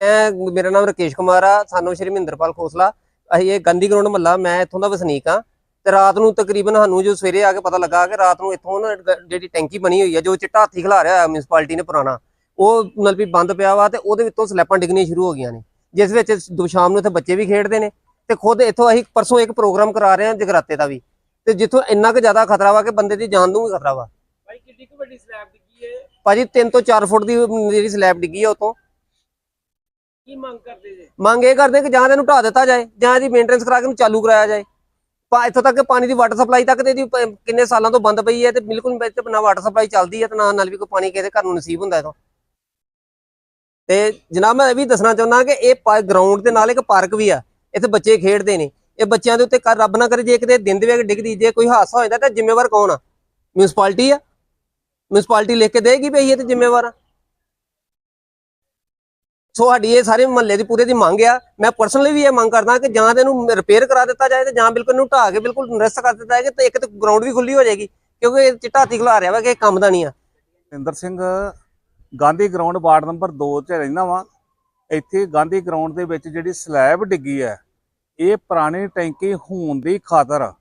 ਮੈਂ ਮੇਰਾ ਨਾਮ ਰਕੇਸ਼ ਕੁਮਾਰ ਆ ਸਾਨੂੰ ਸ਼੍ਰੀ ਮਹਿੰਦਰਪਾਲ ਖੋਸਲਾ। ਅਸੀਂ ਇਹ ਗਾਂਧੀ ਗਰਾਊਂਡ ਮਹੱਲਾ ਮੈਂ ਇੱਥੋਂ ਦਾ ਵਸਨੀਕ ਆ। ਤੇ ਰਾਤ ਨੂੰ ਤਕਰੀਬਨ ਸਾਨੂੰ ਜੋ ਸਵੇਰੇ ਆ ਕੇ ਪਤਾ ਲੱਗਾ ਕਿ ਰਾਤ ਨੂੰ ਇੱਥੋਂ ਨਾ ਜਿਹੜੀ ਟੈਂਕੀ ਬਣੀ ਹੋਈ ਆ ਜੋ ਚਿੱਟਾ ਹਾਥੀ ਖਿਲਾ ਰਿਹਾ ਮਿਊਨਿਸਪੈਲਿਟੀ ਨੇ ਪੁਰਾਣਾ ਉਹ ਮਤਲਬ ਵੀ ਬੰਦ ਪਿਆ ਵਾ ਤੇ ਉਹਦੇ ਵਿੱਚੋਂ ਸਲੈਪਾਂ ਡਿੱਗਣੀਆਂ ਸ਼ੁਰੂ ਹੋ ਗਈਆਂ ਨੇ। ਜਿਸ ਵਿੱਚ ਦੋ ਸ਼ਾਮ ਨੂੰ ਇੱਥੇ ਬੱਚੇ ਵੀ ਖੇਡਦੇ ਨੇ ਤੇ ਖੁਦ ਇੱਥੋਂ ਅਸੀਂ ਪਰਸੋਂ ਇੱਕ ਪ੍ਰੋਗਰਾਮ ਕਰਾ ਰਹੇ ਹਾਂ ਜਗਰਾਤੇ ਦਾ ਵੀ। ਤੇ ਜਿੱਥੋਂ ਇੰਨਾ ਕੁ ਜ਼ਿਆਦਾ ਖਤਰਾ ਵਾ ਕਿ ਬੰਦੇ ਦੀ ਜਾਨ ਨੂੰ ਵੀ ਖਤਰਾ ਵਾ। ਭਾਈ ਕਿੱਡੀ ਕੁ ਵੱਡੀ ਸਲੈਬ ਡਿੱਗੀ ਹੈ ਭਾਜੀ 3 ਤੋਂ 4 ਫੁੱਟ ਦੀ ਜਿਹੜੀ ਸਲੈਬ ਡਿੱਗੀ ਆ ਉਤੋਂ ਕੀ ਮੰਗ ਕਰਦੇ ਜੇ? ਮੰਗ ਇਹ ਕਰਦੇ ਕਿ ਜਾਂ ਇਹਨੂੰ ਢਾ ਦਿੱਤਾ ਜਾਏ, ਜਾਂ ਇਹਦੀ ਮੇਨਟੇਨੈਂਸ ਕਰਾ ਕੇ ਇਹਨੂੰ ਚਾਲੂ ਕਰਾਇਆ ਜਾਏ। ਪਾ ਇੱਥੋਂ ਤੱਕ ਕਿ ਪਾਣੀ ਦੀ ਵਾਟਰ ਸਪਲਾਈ ਤੱਕ ਤੇ ਇਹਦੀ ਪ- ਕਿੰਨੇ ਸਾਲਾਂ ਤੋਂ ਬੰਦ ਪਈ ਹੈ ਤੇ ਬਿਲਕੁਲ ਇੱਥੇ ਨਾ ਵਾਟਰ ਸਪਲਾਈ ਚੱਲਦੀ ਹੈ ਤੇ ਨਾ ਨਾਲ ਵੀ ਕੋਈ ਪਾਣੀ ਕਿਸੇ ਦੇ ਘਰ ਨੂੰ ਨਸੀਬ ਹੁੰਦਾ ਇਥੋਂ। ਤੇ ਜਨਾਬ ਮੈਂ ਇਹ ਵੀ ਦੱਸਣਾ ਚਾਹੁੰਦਾ ਕਿ ਇਹ ਗਰਾਊਂਡ ਦੇ ਨਾਲ ਇੱਕ ਪਾਰਕ ਵੀ ਆ, ਇੱਥੇ ਬੱਚੇ ਖੇਡਦੇ ਨੇ। ਇਹ ਬੱਚਿਆਂ ਦੇ ਉੱਤੇ ਕਰ ਰੱਬ ਨਾ ਕਰੇ ਜੇ ਕਿਤੇ ਦਿਨ ਦੇ ਵਿੱਚ ਡਿੱਗਦੀ, ਜੇ ਕੋਈ ਹਾਦਸਾ ਹੋ ਜਾਂਦਾ ਤਾਂ ਜ਼ਿੰਮੇਵਾਰ ਕੌਣ ਆ? ਮਿਊਨਿਸਪੈਲਿਟੀ ਆ। ਮਿਊਨਿਸਪੈਲਿਟੀ ਲਿਖ ਕੇ ਦੇਗੀ ਵੀ ਅਸੀਂ ਇਹ ਤੇ ਜ਼ਿੰਮੇਵਾਰ ਆ। ਸੋ ਸਾਡੀ ਇਹ ਸਾਰੇ ਮਹੱਲੇ ਦੀ ਪੂਰੇ ਦੀ ਮੰਗ ਆ। ਮੈਂ ਪਰਸਨਲੀ ਵੀ ਇਹ ਮੰਗ ਕਰਦਾ ਕਿ ਜਾਂ ਤੇ ਇਹਨੂੰ ਰਿਪੇਅਰ ਕਰਾ ਦਿੱਤਾ ਜਾਏ ਤੇ ਜਾਂ ਬਿਲਕੁਲ ਇਹਨੂੰ ਢਾਹ ਕੇ ਬਿਲਕੁਲ ਨਰਸਤ ਕਰ ਦਿੱਤਾ ਜਾਏ ਤੇ ਇੱਕ ਤੇ ਗਰਾਊਂਡ ਵੀ ਖੁੱਲੀ ਹੋ ਜਾਏਗੀ, ਕਿਉਂਕਿ ਇਹ ਚਿੱਟਾ ਹਾਥੀ ਖਿਲਾ ਰਿਹਾ ਵਾ ਕਿ ਇਹ ਕੰਮ ਦਾ ਨਹੀਂ ਆ। Inder Singh, Gandhi ground ward number 2 'ਚ ਰਹਿੰਦਾ ਵਾਂ। ਇੱਥੇ ਗਾਂਧੀ ਗਰਾਊਂਡ ਦੇ ਵਿੱਚ ਜਿਹੜੀ ਸਲੈਬ ਡਿੱਗੀ ਹੈ, ਇਹ ਪੁਰਾਣੀ ਟੈਂਕੀ ਹੋਣ ਦੀ ਖਾਤਰ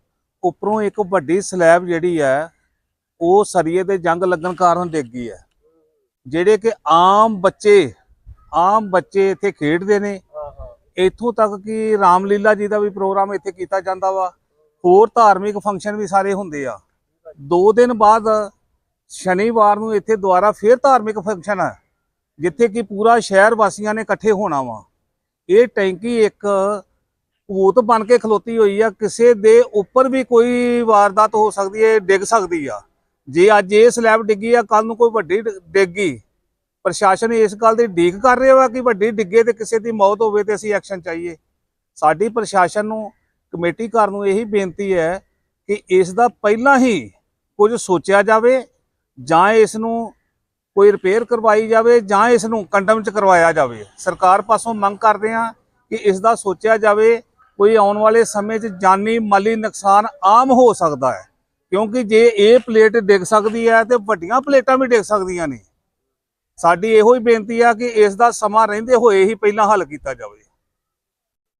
ਉੱਪਰੋਂ ਇੱਕ ਵੱਡੀ ਸਲੈਬ ਜਿਹੜੀ ਹੈ, ਉਹ ਸਰੀਏ ਦੇ ਜੰਗ ਲੱਗਣ ਕਾਰਨ ਡਿੱਗ ਗਈ ਹੈ। ਜਿਹੜੇ ਕਿ ਆਮ ਬੱਚੇ ਆਮ ਬੱਚੇ ਇੱਥੇ ਖੇਡਦੇ ਨੇ। ਇੱਥੋਂ ਤੱਕ ਕਿ ਰਾਮਲੀਲਾ ਜੀ ਦਾ ਵੀ ਪ੍ਰੋਗਰਾਮ ਇੱਥੇ ਕੀਤਾ ਜਾਂਦਾ ਵਾ। ਹੋਰ ਧਾਰਮਿਕ ਫੰਕਸ਼ਨ ਵੀ ਸਾਰੇ ਹੁੰਦੇ ਆ। ਦੋ ਦਿਨ ਬਾਅਦ ਸ਼ਨੀਵਾਰ ਨੂੰ ਇੱਥੇ ਦੁਬਾਰਾ ਫੇਰ ਧਾਰਮਿਕ ਫੰਕਸ਼ਨ ਹੈ ਜਿੱਥੇ ਕਿ ਪੂਰਾ ਸ਼ਹਿਰ ਵਾਸੀਆਂ ਨੇ ਇਕੱਠੇ ਹੋਣਾ ਵਾ। ਇਹ ਟੈਂਕੀ ਇੱਕ ਭੂਤ ਬਣ ਕੇ ਖਲੋਤੀ ਹੋਈ ਆ। ਕਿਸੇ ਦੇ ਉੱਪਰ ਵੀ ਕੋਈ ਵਾਰਦਾਤ ਹੋ ਸਕਦੀ ਹੈ ਡਿੱਗ ਸਕਦੀ ਆ। ਜੇ ਅੱਜ ਇਹ ਸਲੈਬ ਡਿੱਗੀ ਆ ਕੱਲ ਨੂੰ ਕੋਈ ਵੱਡੀ ਡਿੱਗੀ ਪ੍ਰਸ਼ਾਸਨ ਇਸ ਗੱਲ ਦੀ ਡੀਕ ਕਰ ਰਿਹਾ ਵਾ ਕਿ ਵੱਡੀ ਡਿੱਗੇ ਤੇ ਕਿਸੇ ਦੀ ਮੌਤ ਹੋਵੇ ਤੇ ਅਸੀਂ ਐਕਸ਼ਨ ਚਾਹੀਏ। ਸਾਡੀ ਪ੍ਰਸ਼ਾਸਨ ਨੂੰ, ਕਮੇਟੀ ਘਰ ਨੂੰ ਇਹੀ ਬੇਨਤੀ ਹੈ ਕਿ ਇਸ ਦਾ ਪਹਿਲਾਂ ਹੀ ਕੁਝ ਸੋਚਿਆ ਜਾਵੇ ਜਾਂ ਇਸ ਨੂੰ ਕੋਈ ਰਿਪੇਅਰ ਕਰਵਾਈ ਜਾਵੇ ਜਾਂ ਇਸ ਨੂੰ ਕੰਡਮ ਚ ਕਰਵਾਇਆ ਜਾਵੇ। ਸਰਕਾਰ ਪਾਸੋਂ ਮੰਗ ਕਰਦੇ ਹਾਂ ਕਿ ਇਸ ਦਾ ਸੋਚਿਆ ਜਾਵੇ, ਕੋਈ ਆਉਣ ਵਾਲੇ ਸਮੇਂ 'ਚ ਜਾਨੀ ਮਾਲੀ ਨੁਕਸਾਨ ਆਮ ਹੋ ਸਕਦਾ ਹੈ। ਕਿਉਂਕਿ ਜੇ ਇਹ ਪਲੇਟ ਡਿੱਗ ਸਕਦੀ ਹੈ ਤੇ ਵੱਡੀਆਂ ਪਲੇਟਾਂ ਵੀ ਡਿੱਗ ਸਕਦੀਆਂ ਨੇ। ਸਾਡੀ ਇਹੋ ਹੀ ਬੇਨਤੀ ਆ ਕਿ ਇਸ ਦਾ ਸਮਾਂ ਰਹਿੰਦੇ ਹੋਏ ਹੀ ਪਹਿਲਾਂ ਹੱਲ ਕੀਤਾ ਜਾਵੇ।